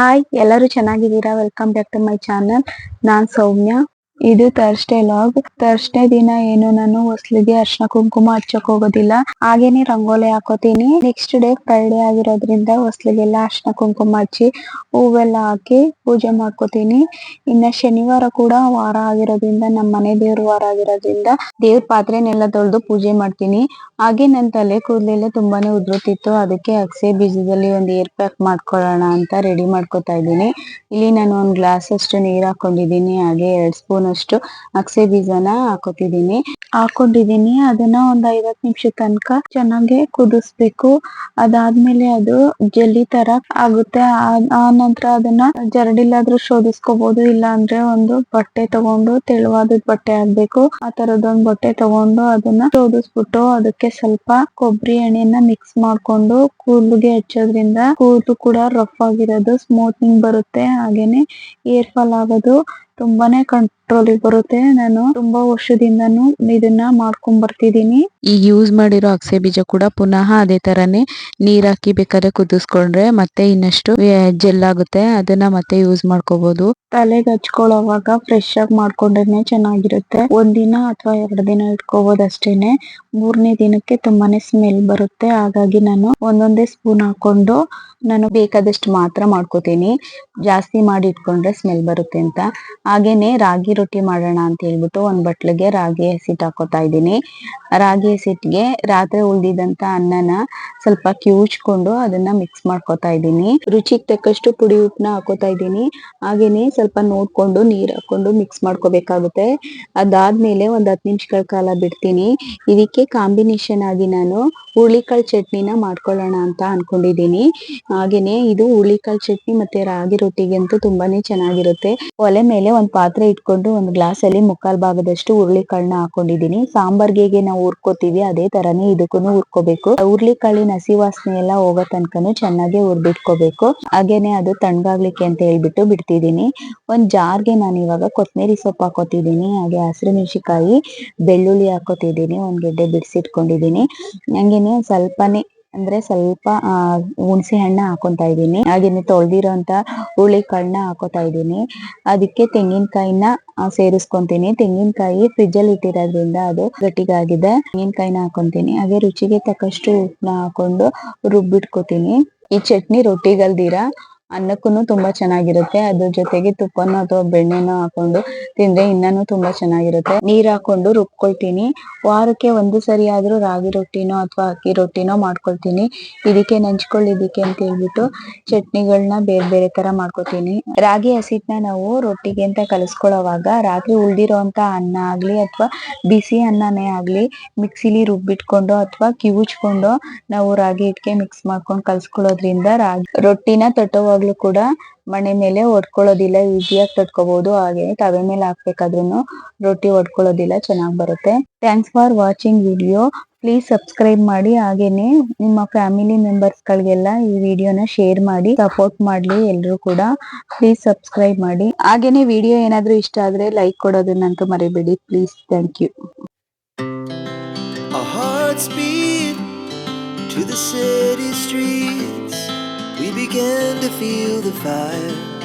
Hi ಎಲ್ಲರೂ ಚೆನ್ನಾಗಿದ್ದೀರಾ? Welcome back to my channel ನಾನ್ ಸೌಮ್ಯ. ಇದು ಥರ್ಸ್ಡೇ ಲಾಗ್ ಥರ್ಸ್ಡೇ ದಿನ ಏನು ನಾನು ಹೊಸ್ಲಿಗೆ ಅರ್ಶನ ಕುಂಕುಮ ಹಚ್ಚಕ್ ಹೋಗೋದಿಲ್ಲ. ಹಾಗೇನೆ ರಂಗೋಲಿ ಹಾಕೋತೀನಿ. ನೆಕ್ಸ್ಟ್ ಡೇ ಫ್ರೈಡೇ ಆಗಿರೋದ್ರಿಂದ ಹೊಸ್ಲಿಗೆಲ್ಲ ಅರ್ಶನ ಕುಂಕುಮ ಹಚ್ಚಿ ಹೂವೆಲ್ಲ ಹಾಕಿ ಪೂಜೆ ಮಾಡ್ಕೋತೀನಿ. ಇನ್ನ ಶನಿವಾರ ಕೂಡ ವಾರ ಆಗಿರೋದ್ರಿಂದ ನಮ್ಮ ಮನೆ ದೇವ್ರ ವಾರ ಆಗಿರೋದ್ರಿಂದ ದೇವ್ರ ಪಾತ್ರೆನೆಲ್ಲ ತೊಳೆದು ಪೂಜೆ ಮಾಡ್ತೀನಿ. ಹಾಗೆ ನನ್ನ ತಲೆ ಕೂದಲೆಲ್ಲ ತುಂಬಾನೇ ಉದುರುತ್ತಿತ್ತು. ಅದಕ್ಕೆ ಅಗಸೆ ಬೀಜದಲ್ಲಿ ಒಂದು ಏರ್ ಪ್ಯಾಕ್ ಮಾಡ್ಕೊಳ್ಳೋಣ ಅಂತ ರೆಡಿ ಮಾಡ್ಕೋತಾ ಇದ್ದೀನಿ. ಇಲ್ಲಿ ನಾನು ಒಂದ್ ಗ್ಲಾಸ್ ಅಷ್ಟು ನೀರ್ ಹಾಕೊಂಡಿದೀನಿ ಹಾಗೆ ಎರಡ್ ಸ್ಪೂನ್ ಅಷ್ಟು ಅಗಸೆ ಬೀಜನ ಹಾಕೋತಿದೀನಿ ಹಾಕೊಂಡಿದೀನಿ ಅದನ್ನ ಒಂದ್ ಐವತ್ ನಿಮಿಷ ತನಕ ಚೆನ್ನಾಗಿ ಕುದಿಸ್ಬೇಕು. ಅದಾದ್ಮೇಲೆ ಅದು ಜೆಲ್ಲಿ ತರ ಆಗುತ್ತೆ. ಆ- ಆ ನಂತರ ಅದನ್ನ ಜರಡಿಲ್ಲಾದ್ರೂ ಶೋಧಿಸ್ಕೋಬಹುದು ಇಲ್ಲ ಅಂದ್ರೆ ಒಂದು ಬಟ್ಟೆ ತಗೊಂಡು ತೆಳುವಾದ ಬಟ್ಟೆ ಆಗ್ಬೇಕು ಆ ತರದೊಂದ್ ಬಟ್ಟೆ ತಗೊಂಡು ಅದನ್ನ ಶೋಧಿಸ್ಬಿಟ್ಟು ಅದಕ್ಕೆ ಸ್ವಲ್ಪ ಕೊಬ್ಬರಿ ಎಣ್ಣೆಯನ್ನ ಮಿಕ್ಸ್ ಮಾಡ್ಕೊಂಡು ಕೂದಲಿಗೆ ಹಚ್ಚೋದ್ರಿಂದ ಕೂದಲು ಕೂಡ ರಫ್ ಆಗಿರೋದು ಸ್ಮೂತ್ನಿಂಗ್ ಬರುತ್ತೆ. ಹಾಗೇನೆ ಏರ್ ಫಾಲ್ ಆಗೋದು. ತುಂಬಾನೇ ಕಂಟ್ರೋಲ್ ಬರುತ್ತೆ. ನಾನು ತುಂಬಾ ವರ್ಷದಿಂದನೂ ಇದನ್ನ ಮಾಡ್ಕೊಂಡ್ ಬರ್ತಿದೀನಿ ಈಗ ಯೂಸ್ ಮಾಡಿರೋ ಅಗಸೆ ಬೀಜ ಕೂಡ ಪುನಃ ಅದೇ ತರಾನೇ ನೀರ್ ಹಾಕಿ ಬೇಕಾದ್ರೆ ಕುದಿಸ್ಕೊಂಡ್ರೆ ಮತ್ತೆ ಇನ್ನಷ್ಟು ಜೆಲ್ ಆಗುತ್ತೆ. ಅದನ್ನ ಮತ್ತೆ ಯೂಸ್ ಮಾಡ್ಕೋಬಹುದು ತಲೆಗೆ ಹಚ್ಕೊಳ್ಳೋವಾಗ ಫ್ರೆಶ್ ಆಗಿ ಮಾಡ್ಕೊಂಡ್ರೆ ಚೆನ್ನಾಗಿರುತ್ತೆ. ಒಂದಿನ ಅಥವಾ ಎರಡು ದಿನ ಇಟ್ಕೋಬಹುದು ಅಷ್ಟೇನೆ. ಮೂರನೇ ದಿನಕ್ಕೆ ತುಂಬಾನೇ ಸ್ಮೆಲ್ ಬರುತ್ತೆ. ಹಾಗಾಗಿ ನಾನು ಒಂದೊಂದೇ ಸ್ಪೂನ್ ಹಾಕೊಂಡು ನಾನು ಬೇಕಾದಷ್ಟು ಮಾತ್ರ ಮಾಡ್ಕೋತೀನಿ. ಜಾಸ್ತಿ ಮಾಡಿ ಇಟ್ಕೊಂಡ್ರೆ ಸ್ಮೆಲ್ ಬರುತ್ತೆ ಅಂತ. ಹಾಗೇನೆ ರಾಗಿ ರೊಟ್ಟಿ ಮಾಡೋಣ ಅಂತ ಹೇಳ್ಬಿಟ್ಟು ಒಂದ್ ಬಟ್ಲಿಗೆ ರಾಗಿ ಹಸಿಟ್ಟು ಹಾಕೋತಾ ಇದ್ದೀನಿ. ರಾಗಿ ಹಸಿಟ್ಟಿಗೆ ರಾತ್ರಿ ಉಳ್ದಿದಂತ ಅನ್ನನ ಸ್ವಲ್ಪ ಕಿವುಚ್ಕೊಂಡು ಅದನ್ನ ಮಿಕ್ಸ್ ಮಾಡ್ಕೊತಾ ಇದ್ದೀನಿ. ರುಚಿಗೆ ತಕ್ಕಷ್ಟು ಪುಡಿ ಉಪ್ಪನ್ನ ಹಾಕೋತಾ ಇದ್ದೀನಿ. ಹಾಗೇನೆ ಸ್ವಲ್ಪ ನೋಡ್ಕೊಂಡು ನೀರ್ ಹಾಕೊಂಡು ಮಿಕ್ಸ್ ಮಾಡ್ಕೋಬೇಕಾಗುತ್ತೆ. ಅದಾದ್ಮೇಲೆ ಒಂದ್ ಹತ್ತು ನಿಮಿಷಗಳ ಕಾಲ ಬಿಡ್ತೀನಿ. ಇದಕ್ಕೆ ಕಾಂಬಿನೇಷನ್ ಆಗಿ ನಾನು ಹುರುಳಿಕಾಳು ಚಟ್ನಿನ ಮಾಡ್ಕೊಳ್ಳೋಣ ಅಂತ ಅನ್ಕೊಂಡಿದೀನಿ ಹಾಗೇನೆ ಇದು ಹುರುಳಿಕಾಳು ಚಟ್ನಿ ಮತ್ತೆ ರಾಗಿ ರೊಟ್ಟಿಗೆ ಅಂತೂ ತುಂಬಾನೇ ಚೆನ್ನಾಗಿರುತ್ತೆ. ಒಲೆ ಮೇಲೆ ಒಂದ್ ಪಾತ್ರೆ ಇಟ್ಕೊಂಡು ಒಂದ್ ಗ್ಲಾಸ್ ಅಲ್ಲಿ ಮುಕ್ಕಾಲ್ ಭಾಗದಷ್ಟು ಹುರುಳಿಕಾಳನ್ನ ಹಾಕೊಂಡಿದೀನಿ ಸಾಂಬಾರ್ಗೆ ಹೇಗೆ ನಾವು ಹುರ್ಕೋತೀವಿ, ಅದೇ ತರಾನೇ ಇದಕ್ಕೂ ಹುರ್ಕೋಬೇಕು. ಹುರುಳಿಕಾಳಿನ ಹಸಿ ವಾಸನೆ ಎಲ್ಲ ಹೋಗೋ ತನಕನು ಚೆನ್ನಾಗಿ ಹುರ್ಬಿಟ್ಕೋಬೇಕು ಹಾಗೇನೆ ಅದು ತಣ್ಣಗಾಗ್ಲಿಕ್ಕೆ ಅಂತ ಹೇಳ್ಬಿಟ್ಟು ಬಿಡ್ತಿದೀನಿ ಒಂದ್ ಜಾರ್ಗೆ ನಾನು ಇವಾಗ ಕೊತ್ತಂಬರಿ ಸೊಪ್ಪು ಹಾಕೋತಿದ್ದೀನಿ, ಹಾಗೆ ಹಸಿರು ಮೆಣಸಿಕಾಯಿ ಬೆಳ್ಳುಳ್ಳಿ ಹಾಕೋತಿದ್ದೀನಿ, ಒಂದ್ ಗೆಡ್ಡೆ ಬಿಡಿಸಿಟ್ಕೊಂಡಿದೀನಿ ಹಂಗೇನೆ ಸ್ವಲ್ಪನೇ ಅಂದ್ರೆ ಸ್ವಲ್ಪ, ಆ, ಹುಣಸೆ ಹಣ್ಣ ಹಾಕೊಂತ ಇದೀನಿ ಹಾಗೇನೆ ತೊಳ್ದಿರೋಂತ ಹುರುಳಿಕಾಳನ್ನ ಹಾಕೋತಾ ಇದೀನಿ ಅದಕ್ಕೆ ತೆಂಗಿನಕಾಯಿನ ಸೇರಿಸ್ಕೊಂತೀನಿ. ತೆಂಗಿನಕಾಯಿ ಫ್ರಿಜ್ ಅಲ್ಲಿ ಇಟ್ಟಿರೋದ್ರಿಂದ ಅದು ಗಟ್ಟಿಗಾಗಿದೆ. ತೆಂಗಿನಕಾಯಿನ ಹಾಕೊಂತೀನಿ. ಹಾಗೆ ರುಚಿಗೆ ತಕ್ಕಷ್ಟು ಉಪ್ಪನ್ನ ಹಾಕೊಂಡು ರುಬ್ಬಿಟ್ಕೋತೀನಿ. ಈ ಚಟ್ನಿ ರೊಟ್ಟಿಗಲ್ದಿರ? ಅನ್ನಕ್ಕೂನು ತುಂಬಾ ಚೆನ್ನಾಗಿರುತ್ತೆ. ಅದ್ರ ಜೊತೆಗೆ ತುಪ್ಪನೋ ಅಥವಾ ಬೆಣ್ಣೆನೋ ಹಾಕೊಂಡು ತಿಂದ್ರೆ ಇನ್ನೂ ತುಂಬಾ ಚೆನ್ನಾಗಿರುತ್ತೆ. ನೀರ್ ಹಾಕೊಂಡು ರುಬ್ಕೊಳ್ತೀನಿ. ವಾರಕ್ಕೆ ಒಂದು ಸರಿ ಆದ್ರೂ ರಾಗಿ ರೊಟ್ಟಿನೋ ಅಥವಾ ಅಕ್ಕಿ ರೊಟ್ಟಿನೋ ಮಾಡ್ಕೊಳ್ತೀನಿ. ಇದಕ್ಕೆ ನಂಚ್ಕೊಳ್ಳಿದಕ್ಕೆ ಅಂತ ಹೇಳ್ಬಿಟ್ಟು ಚಟ್ನಿಗಳನ್ನ ಬೇರೆ ಬೇರೆ ತರ ಮಾಡ್ಕೊತೀನಿ. ರಾಗಿ ಹಸಿಟ್ನ ನಾವು ರೊಟ್ಟಿಗೆ ಅಂತ ಕಲಿಸ್ಕೊಳ್ಳೋವಾಗ ರಾತ್ರಿ ಉಳ್ದಿರೋಂತ ಅನ್ನ ಆಗ್ಲಿ ಅಥವಾ ಬಿಸಿ ಅನ್ನನೇ ಆಗ್ಲಿ ಮಿಕ್ಸಿಲಿ ರುಬ್ಬಿಟ್ಕೊಂಡು ಅಥವಾ ಕಿವುಚ್ಕೊಂಡು ನಾವು ರಾಗಿ ಹಿಟ್ಗೆ ಮಿಕ್ಸ್ ಮಾಡ್ಕೊಂಡು ಕಲ್ಸ್ಕೊಳ್ಳೋದ್ರಿಂದ ರಾಗಿ ರೊಟ್ಟಿನ ತಟ್ಟೋವಾಗ್ಲೂ ಕೂಡ ಮಣೆ ಮೇಲೆ ಒಡ್ಕೊಳ್ಳೋದಿಲ್ಲ, ಈಸಿಯಾಗಿ ತಟ್ಕೋಬಹುದು ಹಾಗೆ ತವೆ ಮೇಲೆ ಹಾಕ್ಬೇಕಾದ್ರೂ ರೊಟ್ಟಿ ಒಡ್ಕೊಳ್ಳೋದಿಲ್ಲ, ಚೆನ್ನಾಗ್ ಬರುತ್ತೆ. Thanks for watching video please subscribe ಮಾಡಿ. ಹಾಗೇನೆ ನಿಮ್ಮ ಫ್ಯಾಮಿಲಿ ಮೆಂಬರ್ಸ್ ಗಳಿಗೆಲ್ಲ ಈ ವಿಡಿಯೋನ ಶೇರ್ ಮಾಡಿ ಸಪೋರ್ಟ್ ಮಾಡ್ಲಿ ಎಲ್ರು ಕೂಡ. ಪ್ಲೀಸ್ ಸಬ್ಸ್ಕ್ರೈಬ್ ಮಾಡಿ. ಹಾಗೇನೆ ವಿಡಿಯೋ ಏನಾದ್ರೂ ಇಷ್ಟ ಆದ್ರೆ ಲೈಕ್ ಕೊಡೋದನ್ನಂತೂ ಮರಿಬೇಡಿ. Please thank you to the city streets. Began to feel the fire.